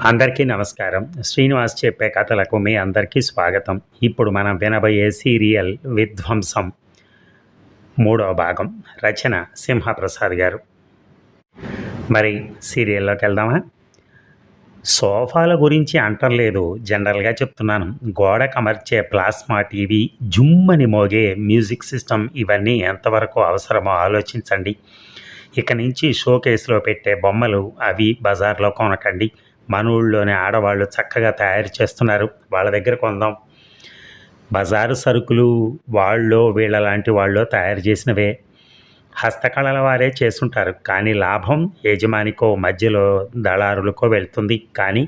అందరికీ నమస్కారం. శ్రీనివాస్ చెప్పే కథలకు మీ అందరికీ స్వాగతం. ఇప్పుడు మనం వినబోయే సీరియల్ విధ్వంసం. మూడవ భాగం. రచన సింహప్రసాద్ గారు. మరి సీరియల్లోకి వెళ్దామా? సోఫాల గురించి అంటలేదు జనరల్గా చెప్తున్నాను. గోడకు అమర్చే ప్లాస్మా టీవీ జుమ్మని మోగే మ్యూజిక్ సిస్టమ్ ఇవన్నీ ఎంతవరకు అవసరమో ఆలోచించండి. ఇక నుంచి షోకేస్లో పెట్టే బొమ్మలు అవి బజార్లో కొనకండి. మన ఆడవాళ్ళు చక్కగా తయారు చేస్తున్నారు. వాళ్ళ దగ్గర కొందాం. బజారు సరుకులు వాళ్ళు వీళ్ళ లాంటి వాళ్ళు తయారు చేసినవే. హస్తకళల వారే చేస్తుంటారు. కానీ లాభం యజమానికో మధ్యలో దళారులకో వెళ్తుంది. కానీ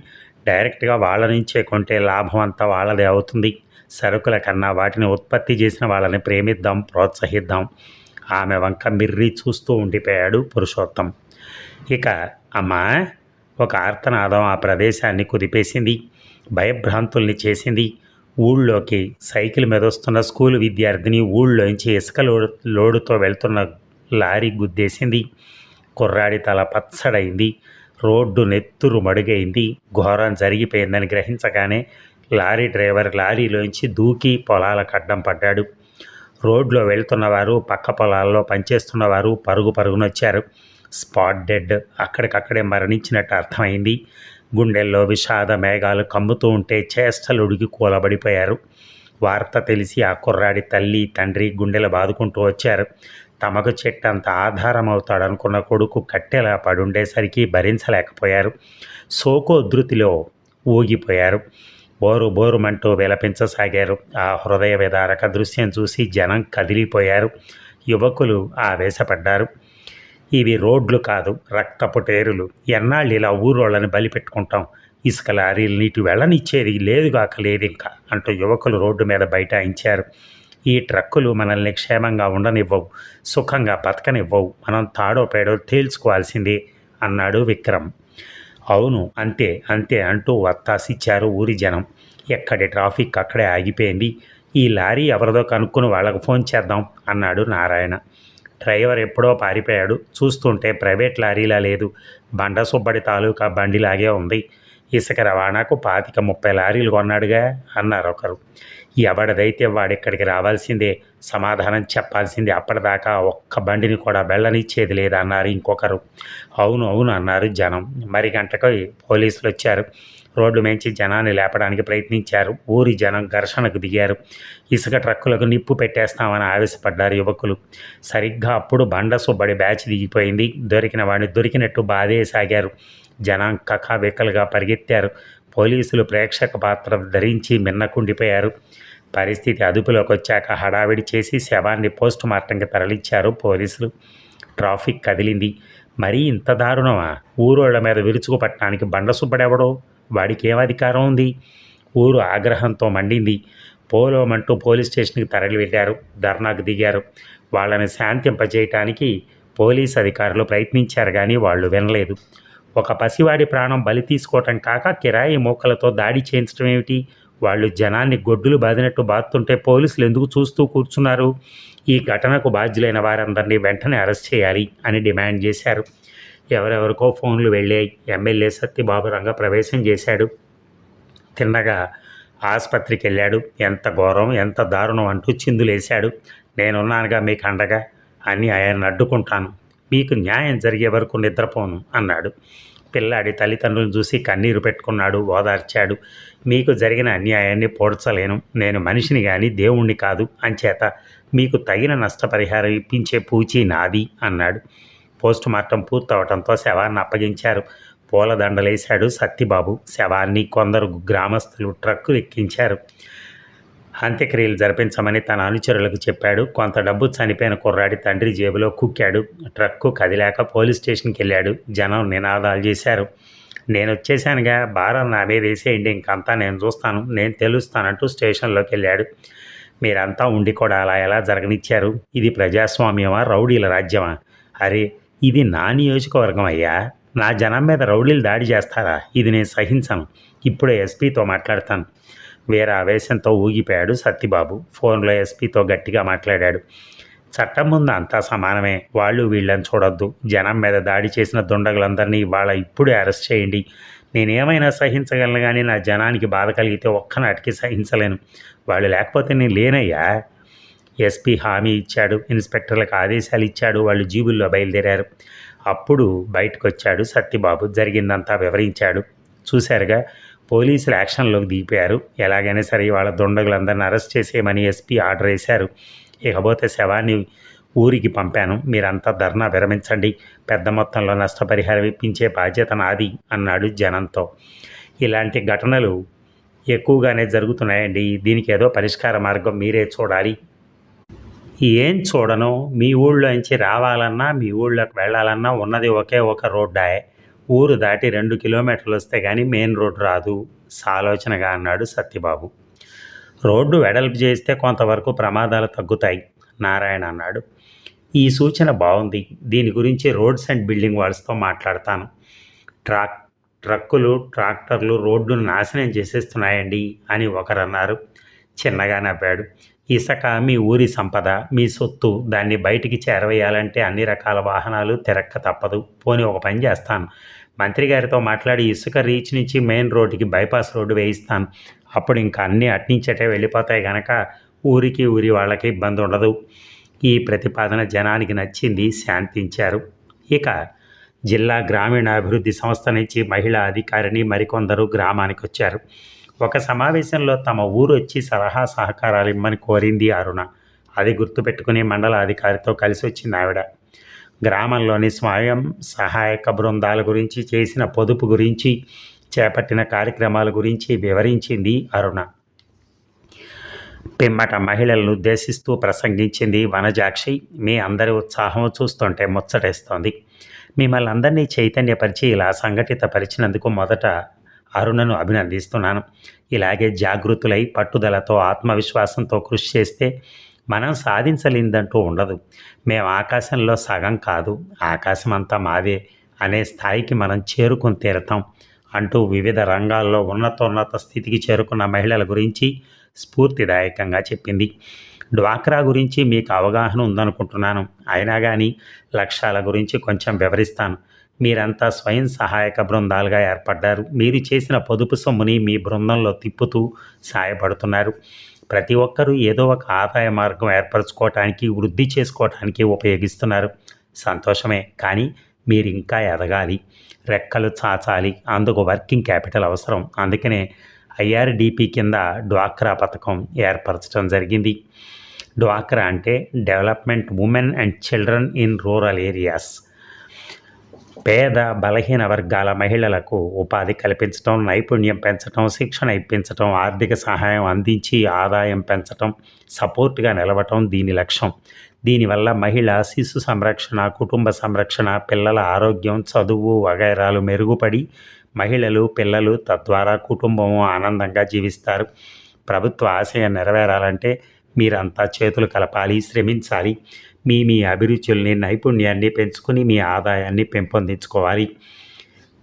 డైరెక్ట్గా వాళ్ళ నుంచే కొంటే లాభం అంతా వాళ్ళదే అవుతుంది. సరుకుల కన్నా వాటిని ఉత్పత్తి చేసిన వాళ్ళని ప్రేమిద్దాం ప్రోత్సహిద్దాం. ఆమె వంక మిర్రి చూస్తూ ఉండిపోయాడు పురుషోత్తం. ఇక అమ్మా! ఒక ఆర్తనాదం ఆ ప్రదేశాన్ని కుదిపేసింది. భయభ్రాంతుల్ని చేసింది. ఊళ్ళోకి సైకిల్ మీద వస్తున్న స్కూల్ విద్యార్థిని ఊళ్ళోంచి ఇసుక లోడు లోడుతో వెళ్తున్న లారీ గుద్దేసింది. కుర్రాడి తల పచ్చడైంది. రోడ్డు నెత్తురు మడుగైంది. ఘోరం జరిగిపోయిందని గ్రహించగానే లారీ డ్రైవర్ లారీలోంచి దూకి పొలాల కడ్డం పడ్డాడు. రోడ్లో వెళ్తున్నవారు పక్క పొలాల్లో పనిచేస్తున్నవారు పరుగు పరుగునొచ్చారు. స్పాట్ డెడ్ అక్కడికక్కడే మరణించినట్టు అర్థమైంది. గుండెల్లో విషాద మేఘాలు కమ్ముతూ ఉంటే చేష్టలు ఉడిగి కూలబడిపోయారు. వార్త తెలిసి ఆ కుర్రాడి తల్లి తండ్రి గుండెలు బాదుకుంటూ వచ్చారు. తమకు చెట్టంత ఆధారం అవుతాడనుకున్న కొడుకు కట్టెలా పడుండేసరికి భరించలేకపోయారు. శోకోధృతిలో ఊగిపోయారు. బోరు బోరుమంటూ విలపించసాగారు. ఆ హృదయ విదారక దృశ్యం చూసి జనం కదిలిపోయారు. యువకులు ఆవేశపడ్డారు. ఇవి రోడ్లు కాదు రక్తపు టేరులు. ఎన్నాళ్ళు ఇలా ఊరోళ్ళని బలిపెట్టుకుంటాం? ఇసుక లారీలు నీటి వెళ్ళనిచ్చేది లేదుగాక లేదు ఇంకా అంటూ యువకులు రోడ్డు మీద బైఠాయించారు. ఈ ట్రక్కులు మనల్ని క్షేమంగా ఉండనివ్వవు సుఖంగా బతకనివ్వవు. మనం తాడో పేడో తేల్చుకోవాల్సిందే అన్నాడు విక్రమ్. అవును అంతే అంతే అంటూ వత్తాసిచ్చారు ఊరి జనం. ఎక్కడి ట్రాఫిక్ అక్కడే ఆగిపోయింది. ఈ లారీ ఎవరిదో కనుక్కుని వాళ్ళకు ఫోన్ చేద్దాం అన్నాడు నారాయణ. డ్రైవర్ ఎప్పుడో పారిపోయాడు. చూస్తుంటే ప్రైవేట్ లారీలా లేదు. బండ సుబ్బడి తాలూకా బండిలాగే ఉంది. ఇసుక రవాణాకు పాతిక ముప్పై లారీలు కొన్నాడుగా అన్నారు ఒకరు. ఎవడదైతే వాడిక్కడికి రావాల్సిందే సమాధానం చెప్పాల్సిందే అప్పటిదాకా ఒక్క బండిని కూడా వెళ్ళనిచ్చేది లేదన్నారు ఇంకొకరు. అవును అవును అన్నారు జనం. మరి గంటకు పోలీసులు వచ్చారు రోడ్డు మేంచి జనాన్ని లేపడానికి ప్రయత్నించారు. ఊరి జనం ఘర్షణకు దిగారు. ఇసుక ట్రక్కులకు నిప్పు పెట్టేస్తామని ఆవేశపడ్డారు యువకులు. సరిగ్గా అప్పుడు బండ సుబ్బడి బ్యాచ్ దిగిపోయింది. దొరికిన వాడిని దొరికినట్టు బాధే సాగారు. జనం కకాబెక్కలుగా పరిగెత్తారు. పోలీసులు ప్రేక్షక పాత్ర ధరించి మిన్నకుండిపోయారు. పరిస్థితి అదుపులోకి వచ్చాక హడావిడి చేసి శవాన్ని పోస్ట్ మార్టంకి తరలించారు పోలీసులు. ట్రాఫిక్ కదిలింది. మరీ ఇంత దారుణమా? ఊరోళ్ళ మీద విరుచుకుపట్టడానికి బండ సుబ్బడెవడో? వాడికి ఏం అధికారం ఉంది? ఊరు ఆగ్రహంతో మండింది. పోలోమంటూ పోలీస్ స్టేషన్కి తరలి వెళ్ళారు. ధర్నాకు దిగారు. వాళ్ళని శాంతింపజేయటానికి పోలీస్ అధికారులు ప్రయత్నించారు కానీ వాళ్ళు వినలేదు. ఒక పసివాడి ప్రాణం బలి తీసుకోవటం కాక కిరాయి మూకలతో దాడి చేయించడం ఏమిటి? వాళ్ళు జనాన్ని గొడ్డులు బాదినట్టు బాతుంటే పోలీసులు ఎందుకు చూస్తూ కూర్చున్నారు? ఈ ఘటనకు బాధ్యులైన వారందరినీ వెంటనే అరెస్ట్ చేయాలి అని డిమాండ్ చేశారు. ఎవరెవరికో ఫోన్లు వెళ్ళాయి ఎమ్మెల్యే సత్యబాబు రంగ ప్రవేశం చేశాడు. తిన్నగా ఆసుపత్రికి వెళ్ళాడు. ఎంత ఘోరం ఎంత దారుణం అంటూ చిందులేశాడు నేనున్నానుగా మీకు అండగా? అని ఆయన అడ్డుకుంటాను. మీకు న్యాయం జరిగే వరకు నిద్రపోను అన్నాడు. పిల్లాడి తల్లిదండ్రులను చూసి కన్నీరు పెట్టుకున్నాడు ఓదార్చాడు. మీకు జరిగిన అన్యాయాన్ని పోడ్చలేను. నేను మనిషిని కానీ దేవుణ్ణి కాదు అంచేత మీకు తగిన నష్టపరిహారం ఇప్పించే పూచి నాది అన్నాడు. పోస్ట్ మార్టం పూర్తవడంతో శవాన్ని అప్పగించారు. పూలదండలేశాడు సత్తిబాబు శవాన్ని కొందరు గ్రామస్తులు ట్రక్కు ఎక్కించారు. అంత్యక్రియలు జరిపించమని తన అనుచరులకు చెప్పాడు. కొంత డబ్బు చనిపోయిన కుర్రాడి తండ్రి జేబులో కుక్కాడు. ట్రక్కు కదిలాక పోలీస్ స్టేషన్కి వెళ్ళాడు జనం నినాదాలు చేశారు. నేను వచ్చేసానుగా. భారం నా మీద వేసేయండి. ఇంకంతా నేను చూస్తాను. నేను తెలుస్తానంటూ స్టేషన్లోకి వెళ్ళాడు మీరంతా ఉండి కూడా అలా ఎలా జరగనిచ్చారు? ఇది ప్రజాస్వామ్యమా? రౌడీల రాజ్యమా? అరే ఇది నా నియోజకవర్గం అయ్యా. నా జనం మీద రౌడీలు దాడి చేస్తారా? ఇది నేను సహించను. ఇప్పుడే ఎస్పీతో మాట్లాడతాను. వేరే ఆవేశంతో ఊగిపోయాడు సత్యబాబు. ఫోన్లో ఎస్పీతో గట్టిగా మాట్లాడాడు. చట్టం ముందు అంతా సమానమే. వాళ్ళు వీళ్ళని చూడొద్దు. జనం మీద దాడి చేసిన దుండగులందరినీ వాళ్ళ ఇప్పుడే అరెస్ట్ చేయండి. నేనేమైనా సహించగలను కానీ నా జనానికి బాధ కలిగితే ఒక్కనాటికి సహించలేను. వాళ్ళు లేకపోతే నేను లేనయ్యా. ఎస్పీ హామీ ఇచ్చాడు ఇన్స్పెక్టర్లకు ఆదేశాలు ఇచ్చాడు వాళ్ళు జీబుల్లో బయలుదేరారు. అప్పుడు బయటకు వచ్చాడు సత్యబాబు జరిగిందంతా వివరించాడు. చూశారుగా పోలీసులు యాక్షన్లోకి దిగిపోయారు. ఎలాగైనా సరే వాళ్ళ దుండగులందరిని అరెస్ట్ చేసేయమని ఎస్పీ ఆర్డర్ వేశారు. ఇకపోతే శవాన్ని ఊరికి పంపాను. మీరంతా ధర్నా విరమించండి. పెద్ద మొత్తంలో నష్టపరిహారం ఇప్పించే బాధ్యత నాది అన్నాడు జనంతో. ఇలాంటి ఘటనలు ఎక్కువగానే జరుగుతున్నాయండి. దీనికి ఏదో పరిష్కార మార్గం మీరే చూడాలి. ఏం చూడను? మీ ఊళ్ళోంచి రావాలన్నా మీ ఊళ్ళోకి వెళ్ళాలన్నా ఉన్నది ఒకే ఒక రోడ్డాయే ఊరు దాటి రెండు కిలోమీటర్లు వస్తే కానీ మెయిన్ రోడ్డు రాదు. సాలోచనగా అన్నాడు సత్యబాబు. రోడ్డు వెడల్పు చేస్తే కొంతవరకు ప్రమాదాలు తగ్గుతాయి నారాయణ అన్నాడు. ఈ సూచన బాగుంది దీని గురించి రోడ్స్ అండ్ బిల్డింగ్ వాళ్ళతో మాట్లాడతాను. ట్రాక్ ట్రక్కులు ట్రాక్టర్లు రోడ్డును నాశనం చేసేస్తున్నాయండి అని ఒకరు అన్నారు చిన్నగా నవ్వాడు. ఇసుక మీ ఊరి సంపద మీ సొత్తు దాన్ని బయటికి చేరవేయాలంటే అన్ని రకాల వాహనాలు తిరక్క తప్పదు. పోని ఒక పని చేస్తాను. మంత్రి గారితో మాట్లాడి ఇసుక రీచ్ నుంచి మెయిన్ రోడ్డుకి బైపాస్ రోడ్డు వేయిస్తాను. అప్పుడు ఇంకా అన్నీ అట్నించటే వెళ్ళిపోతాయి కనుక ఊరికి ఊరి వాళ్ళకి ఇబ్బంది ఉండదు. ఈ ప్రతిపాదన జనానికి నచ్చింది శాంతించారు. ఇక జిల్లా గ్రామీణాభివృద్ధి సంస్థ నుంచి మహిళా అధికారిని మరికొందరు గ్రామానికి వచ్చారు ఒక సమావేశంలో తమ ఊరు వచ్చి సలహా సహకారాలు ఇమ్మని కోరింది అరుణ. అది గుర్తుపెట్టుకుని మండల అధికారితో కలిసి వచ్చింది ఆవిడ. గ్రామంలోని స్వయం సహాయక బృందాల గురించి చేసిన పొదుపు గురించి చేపట్టిన కార్యక్రమాల గురించి వివరించింది అరుణ. పిమ్మట మహిళలను ఉద్దేశిస్తూ ప్రసంగించింది వనజాక్షి. మీ అందరి ఉత్సాహం చూస్తుంటే ముచ్చటేస్తోంది. మిమ్మల్ని అందరినీ చైతన్యపరిచి ఇలా సంఘటితపరిచినందుకు మొదట అరుణను అభినందిస్తున్నాను. ఇలాగే జాగృతులై పట్టుదలతో ఆత్మవిశ్వాసంతో కృషి చేస్తే మనం సాధించలేదంటూ ఉండదు. మేము ఆకాశంలో సగం కాదు ఆకాశం అంతా మాదే అనే స్థాయికి మనం చేరుకుని తీరతాం అంటూ వివిధ రంగాల్లో ఉన్నతోన్నత స్థితికి చేరుకున్న మహిళల గురించి స్ఫూర్తిదాయకంగా చెప్పింది. డ్వాక్రా గురించి మీకు అవగాహన ఉందనుకుంటున్నాను. అయినా కానీ లక్ష్యాల గురించి కొంచెం వివరిస్తాను. మీరంతా స్వయం సహాయక బృందాలుగా ఏర్పడ్డారు. మీరు చేసిన పొదుపు సొమ్ముని మీ బృందంలో తిప్పుతూ సాయపడుతున్నారు. ప్రతి ఒక్కరూ ఏదో ఒక ఆదాయ మార్గం ఏర్పరచుకోవటానికి వృద్ధి చేసుకోవటానికి ఉపయోగిస్తున్నారు. సంతోషమే కానీ మీరు ఇంకా ఎదగాలి. రెక్కలు చాచాలి. అందుకు వర్కింగ్ క్యాపిటల్ అవసరం. అందుకనే ఐఆర్డిపి కింద డ్వాక్రా పథకం ఏర్పరచడం జరిగింది. డ్వాక్రా అంటే development women and children in rural areas. పేద బలహీన వర్గాల మహిళలకు ఉపాధి కల్పించడం నైపుణ్యం పెంచడం శిక్షణ ఇప్పించడం ఆర్థిక సహాయం అందించి ఆదాయం పెంచడం సపోర్ట్గా నిలవటం దీని లక్ష్యం. దీనివల్ల మహిళ శిశు సంరక్షణ కుటుంబ సంరక్షణ పిల్లల ఆరోగ్యం చదువు వగైరాలు మెరుగుపడి మహిళలు పిల్లలు తద్వారా కుటుంబం ఆనందంగా జీవిస్తారు. ప్రభుత్వ ఆశయం నెరవేరాలంటే మీరంతా చేతులు కలపాలి శ్రమించాలి. మీ మీ అభిరుచుల్ని నైపుణ్యాన్ని పెంచుకుని మీ ఆదాయాన్ని పెంపొందించుకోవాలి.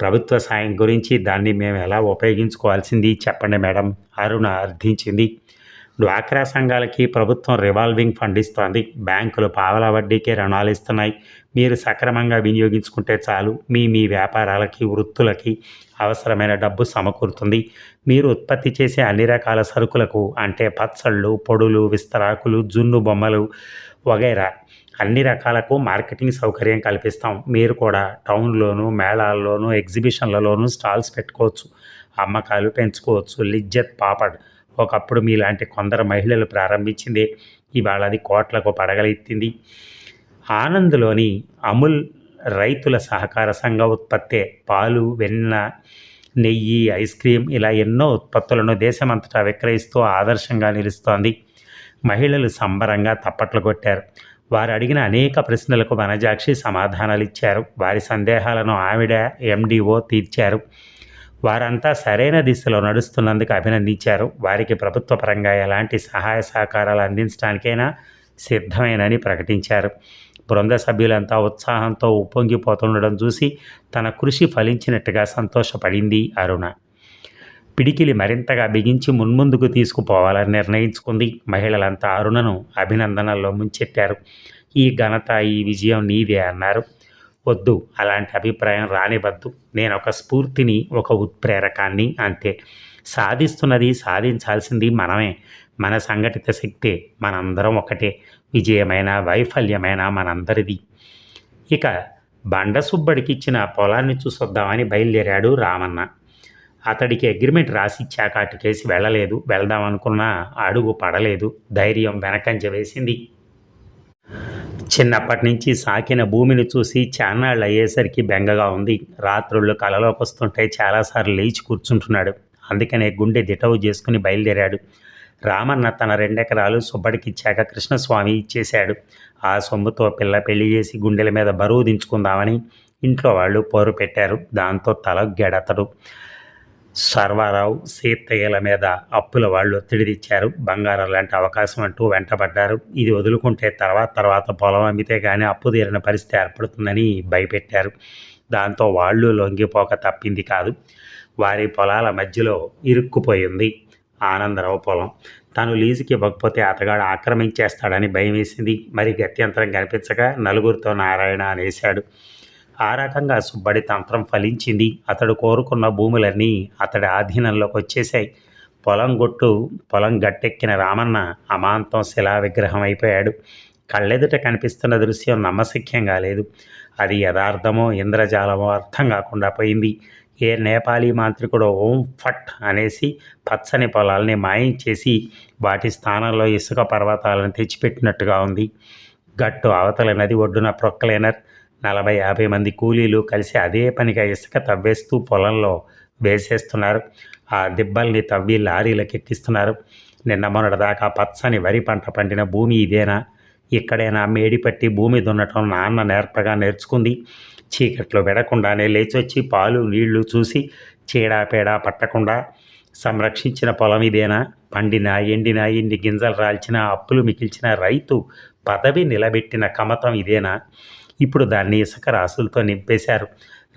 ప్రభుత్వ సాయం గురించి దాన్ని మేము ఎలా ఉపయోగించుకోవాల్సింది చెప్పండి మేడం. అరుణ అర్థించింది. డ్వాక్రా సంఘాలకి ప్రభుత్వం రివాల్వింగ్ ఫండ్ ఇస్తోంది. బ్యాంకులు పావలా వడ్డీకే రుణాలు ఇస్తున్నాయి. మీరు సక్రమంగా వినియోగించుకుంటే చాలు. మీ మీ వ్యాపారాలకి వృత్తులకి అవసరమైన డబ్బు సమకూరుతుంది. మీరు ఉత్పత్తి చేసే అన్ని రకాల సరుకులకు అంటే పచ్చళ్ళు పొడులు విస్తరాకులు జున్ను బొమ్మలు వగైరా అన్ని రకాలకు మార్కెటింగ్ సౌకర్యం కల్పిస్తాం. మీరు కూడా టౌన్లోను మేళాల్లోనూ ఎగ్జిబిషన్లలోనూ స్టాల్స్ పెట్టుకోవచ్చు. అమ్మకాలు పెంచుకోవచ్చు. లిజ్జత్ పాపడ్. ఒకప్పుడు మీలాంటి కొందరు మహిళలు ప్రారంభించింది. ఇవాళ అది కోట్లకు పడగలెత్తింది ఆనంద్లోని అముల్ రైతుల సహకార సంఘ ఉత్పత్తే పాలు వెన్న నెయ్యి ఐస్ క్రీం ఇలా ఎన్నో ఉత్పత్తులను దేశమంతటా విక్రయిస్తూ ఆదర్శంగా నిలుస్తోంది. మహిళలు సంబరంగా తప్పట్లు కొట్టారు. వారు అడిగిన అనేక ప్రశ్నలకు వనజాక్షి సమాధానాలు ఇచ్చారు వారి సందేహాలను ఆవిడ ఎండిఓ తీర్చారు. వారంతా సరైన దిశలో నడుస్తున్నందుకు అభినందించారు. వారికి ప్రభుత్వ పరంగా ఎలాంటి సహాయ సహకారాలు అందించడానికైనా సిద్ధమేనని ప్రకటించారు. బృంద సభ్యులంతా ఉత్సాహంతో ఉప్పొంగిపోతుండడం చూసి తన కృషి ఫలించినట్టుగా సంతోషపడింది అరుణ. పిడికిలి మరింతగా బిగించి మున్ముందుకు తీసుకుపోవాలని నిర్ణయించుకుంది. మహిళలంతా అరుణను అభినందనల్లో ముంచెట్టారు ఈ ఘనత ఈ విజయం నీదే అన్నారు. వద్దు అలాంటి అభిప్రాయం రానివద్దు. నేను ఒక స్ఫూర్తిని ఒక ఉత్ప్రేరకాన్ని అంతే. సాధిస్తున్నది సాధించాల్సింది మనమే. మన సంఘటిత శక్తే మనందరం ఒకటే. విజయమైన వైఫల్యమైన మనందరిది. ఇక బండ సుబ్బడికి ఇచ్చిన పొలాన్ని చూసొద్దామని బయలుదేరాడు రామన్న. అతడికి అగ్రిమెంట్ రాసిచ్చాక అటుకేసి వెళ్ళలేదు. వెళ్దామనుకున్నా అడుగు పడలేదు. ధైర్యం వెనకంజ వేసింది. చిన్నప్పటి నుంచి సాకిన భూమిని చూసి చాన్నాళ్ళు అయ్యేసరికి బెంగగా ఉంది. రాత్రుళ్ళు కలలోకి వస్తుంటే చాలాసార్లు లేచి కూర్చుంటున్నాడు. అందుకనే గుండె దిటవు చేసుకుని బయలుదేరాడు. రామన్న తన రెండెకరాలు సుబ్బడికి ఇచ్చాక కృష్ణస్వామి ఇచ్చేశాడు. ఆ సొమ్ముతో పిల్ల పెళ్ళి చేసి గుండెల మీద బరువు దించుకుందామని ఇంట్లో వాళ్ళు పోరు పెట్టారు. దాంతో తల గెడతడు సర్వారావు సీతయ్యల మీద అప్పుల వాళ్ళు ఒత్తిడి తెచ్చారు బంగారం లాంటి అవకాశం అంటూ వెంటబడ్డారు. ఇది వదులుకుంటే తర్వాత తర్వాత పొలం అమ్మితే కానీ అప్పు తీరిన పరిస్థితి ఏర్పడుతుందని భయపెట్టారు. దాంతో వాళ్ళు లొంగిపోక తప్పింది కాదు. వారి పొలాల మధ్యలో ఇరుక్కుపోయింది ఆనందరావు పొలం. తను లీజుకి ఇవ్వకపోతే అతగాడు ఆక్రమించేస్తాడని భయం వేసింది మరి గత్యంతరం కనిపించక నలుగురితో నారాయణ అనేశాడు. ఆ రకంగా సుబ్బడి తంత్రం ఫలించింది. అతడు కోరుకున్న భూములన్నీ అతడి ఆధీనంలోకి వచ్చేశాయి. పొలం గొట్టు పొలం గట్టెక్కిన రామన్న అమాంతం శిలా విగ్రహం అయిపోయాడు. కళ్ళెదుట కనిపిస్తున్న దృశ్యం నమ్మశక్యంగా కాలేదు అది యథార్థమో ఇంద్రజాలమో అర్థం కాకుండా పోయింది. ఏ నేపాలీ మాంత్రికుడు ఓం ఫట్ అనేసి పచ్చని పొలాల్ని మాయం చేసి వాటి స్థానంలో ఇసుక పర్వతాలను తెచ్చిపెట్టినట్టుగా ఉంది. గట్టు అవతల నది ఒడ్డున ప్రొక్కలేనర్ నలభై యాభై మంది కూలీలు కలిసి అదే పనిగా ఇసుక తవ్వేస్తూ పొలంలో వేసేస్తున్నారు. ఆ దిబ్బల్ని తవ్వి లారీలకు ఎక్కిస్తున్నారు నిన్న మొన్నటిదాకా పచ్చని వరి పంట పండిన భూమి ఇదేనా? ఇక్కడైనా మేడిపట్టి భూమి దున్నటం నాన్న నేర్పగా నేర్చుకుంది. చీకట్లో వెడకుండానే లేచొచ్చి పాలు నీళ్ళు చూసి చీడాపేడా పట్టకుండా సంరక్షించిన పొలం ఇదేనా? పండిన ఎండిన ఇన్ని గింజలు రాల్చిన అప్పులు మిగిల్చిన రైతు పదవి నిలబెట్టిన కమతం ఇదేనా? ఇప్పుడు దాన్ని ఇసుక రాసులతో నింపేశారు.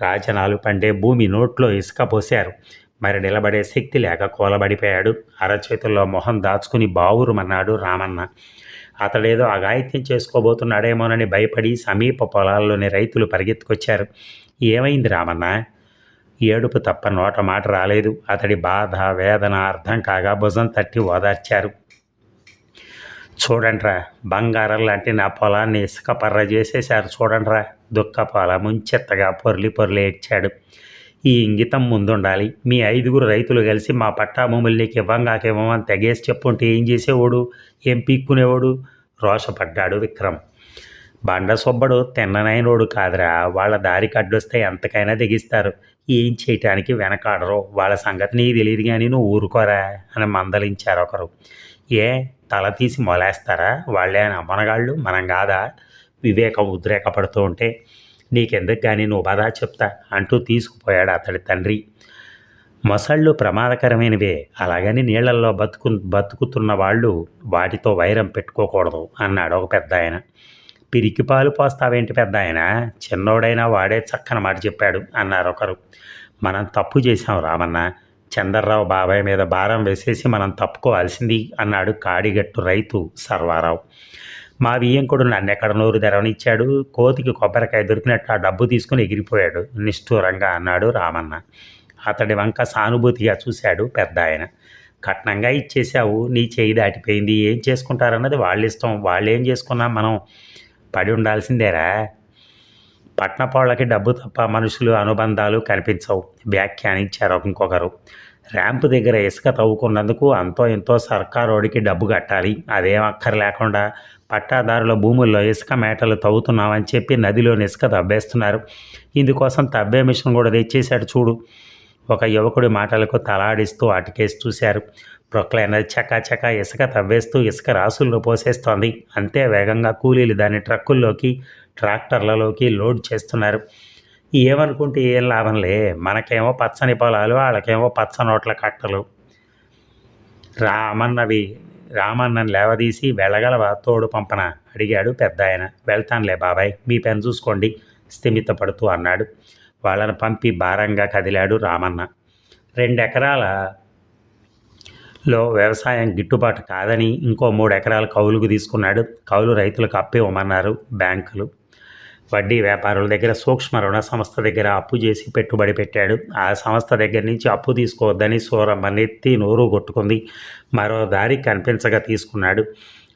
రాజనాలు పండే భూమి నోట్లో ఇసుక పోశారు. మరి నిలబడే శక్తి లేక కూలబడిపోయాడు. అరచేతుల్లో మొహం దాచుకుని బావురుమన్నాడు రామన్న. అతడేదో అఘాయిత్యం చేసుకోబోతున్నాడేమోనని భయపడి సమీప పొలాల్లోని రైతులు పరిగెత్తుకొచ్చారు. ఏమైంది రామన్న? ఏడుపు తప్ప నోట మాట రాలేదు. అతడి బాధ వేదన అర్థం కాగా భుజం తట్టి ఓదార్చారు. చూడండిరా బంగారం లాంటి నా పొలాన్ని ఇసుక పర్ర చేసేశారు చూడండిరా. దుఃఖ పొలం చెత్తగా పొర్లి పొర్లి ఏడ్చాడు. ఈ ఇంగితం ముందుండాలి. మీ ఐదుగురు రైతులు కలిసి మా పట్టా భూములు నీకు ఇవ్వంగాకేమని తెగేసి చెప్పుంటే ఏం చేసేవాడు? ఏం పీక్కునేవాడు? రోషపడ్డాడు విక్రమ్. బండ సొబ్బడు తిన్ననైనోడు కాదురా. వాళ్ళ దారికి అడ్డొస్తే ఎంతకైనా తెగిస్తారు. ఏం చేయటానికి వెనకాడరు? వాళ్ళ సంగతి నీకు తెలియదు కానీ నువ్వు ఊరుకోరా? అని మందలించారు ఒకరు. ఏ? తల తీసి మొలేస్తారా? వాళ్ళే అమ్మనగాళ్ళు మనం కాదా? వివేకం ఉద్రేకపడుతూ ఉంటే నీకెందుకు కానీ నువ్వు బాధ చెప్తా అంటూ తీసుకుపోయాడు అతడి తండ్రి. మొసళ్ళు ప్రమాదకరమైనవే. అలాగని నీళ్ళల్లో బతుకు బతుకుతున్న వాళ్ళు వాటితో వైరం పెట్టుకోకూడదు అన్నాడు ఒక పెద్ద ఆయన పిరికి పాలు పోస్తావేంటి పెద్ద ఆయన చిన్నోడైనా వాడే చక్కని మాట చెప్పాడు అన్నారు ఒకరు. మనం తప్పు చేశాం రామన్న. చందర్రావు బాబాయ్ మీద భారం వేసేసి మనం తప్పుకోవాల్సింది అన్నాడు కాడిగట్టు రైతు సర్వారావు. మా వియ్యంకుడు నన్నెక్కడ నోరు తెరవనిచ్చాడు? కోతికి కొబ్బరికాయ దొరికినట్టు ఆ డబ్బు తీసుకుని ఎగిరిపోయాడు. నిష్ఠూరంగా అన్నాడు రామన్న. అతడి వంక సానుభూతిగా చూశాడు పెద్ద ఆయన కట్నంగా ఇచ్చేసావు నీ చేయి దాటిపోయింది. ఏం చేసుకుంటారన్నది వాళ్ళ ఇష్టం వాళ్ళు ఏం చేసుకున్నా మనం పడి ఉండాల్సిందేరా? పట్నపాళ్ళకి డబ్బు తప్ప మనుషులు అనుబంధాలు కనిపించవు. వ్యాఖ్యానించారు ఇంకొకరు. ర్యాంపు దగ్గర ఇసుక తవ్వుకున్నందుకు అంతో ఎంతో సర్కారోడికి డబ్బు కట్టాలి. అదేం అక్కర్ లేకుండా పట్టాదారుల భూముల్లో ఇసుక మేటలు తవ్వుతున్నామని చెప్పి నదిలోని ఇసుక తవ్వేస్తున్నారు. ఇందుకోసం తవ్వే మిషన్ కూడా తెచ్చేశాడు చూడు. ఒక యువకుడి మాటలకు తలాడిస్తూ అటుకేసి చూశారు. ప్రొక్లైనర్ చకాచక ఇసుక తవ్వేస్తూ ఇసుక రాసుల్లో పోసేస్తోంది. అంతే వేగంగా కూలీలు దాన్ని ట్రక్కుల్లోకి ట్రాక్టర్లలోకి లోడ్ చేస్తున్నారు. ఏమనుకుంటే ఏం లాభంలే? మనకేమో పచ్చని పొలాలు వాళ్ళకేమో పచ్చ నోట్ల కట్టలు. రామన్నవి రామన్నని లేవదీసి వెళ్ళగలవా తోడు పంపన? అడిగాడు పెద్ద ఆయన వెళ్తానులే బాబాయ్ మీ పని చూసుకోండి స్థిమితపడుతూ అన్నాడు. వాళ్ళని పంపి భారంగా కదిలాడు రామన్న. రెండెకరాల లో వ్యవసాయం గిట్టుబాటు కాదని ఇంకో మూడు ఎకరాలు కౌలుకు తీసుకున్నాడు. కౌలు రైతులకు అప్పు ఇవ్వమన్నారు బ్యాంకులు. వడ్డీ వ్యాపారుల దగ్గర సూక్ష్మ రుణ సంస్థ దగ్గర అప్పు చేసి పెట్టుబడి పెట్టాడు. ఆ సంస్థ దగ్గర నుంచి అప్పు తీసుకోవద్దని సూరమ్మ నెత్తి నోరు కొట్టుకుంది. మరో దారి కనిపించగా తీసుకున్నాడు.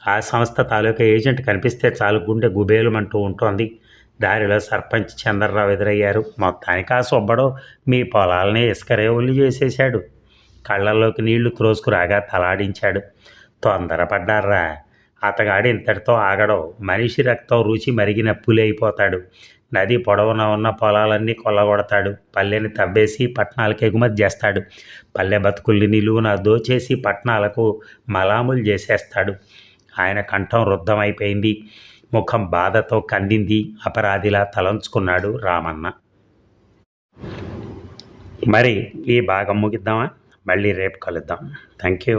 ఆ సంస్థ తాలూకా ఏజెంట్ కనిపిస్తే చాలు గుండె గుబేలుమంటూ ఉంటోంది. దారిలో సర్పంచ్ చంద్రరావు ఎదురయ్యారు. మొత్తానికి ఆ సుబ్బడో మీ పొలాలనే ఇసుకరేవులు చేసేశాడు. కళ్ళల్లోకి నీళ్ళు త్రోసుకురాగా తలాడించాడు. తొందరపడ్డారా? అతగాడు ఇంతటితో ఆగడం. మనిషి రక్తం రుచి మరిగిన పులైపోతాడు అయిపోతాడు. నది పొడవున ఉన్న పొలాలన్నీ కొల్లగొడతాడు. పల్లెని తవ్వేసి పట్టణాలకు ఎగుమతి చేస్తాడు. పల్లె బతుకుల్ని నిలువున దోచేసి పట్టణాలకు మలాములు చేసేస్తాడు. ఆయన కంఠం రుద్ధమైపోయింది. ముఖం బాధతో కందింది. అపరాధిలా తలంచుకున్నాడు రామన్న. మరి ఈ భాగం ముగిద్దామా? మళ్ళీ రేపు కలుద్దాం. Thank you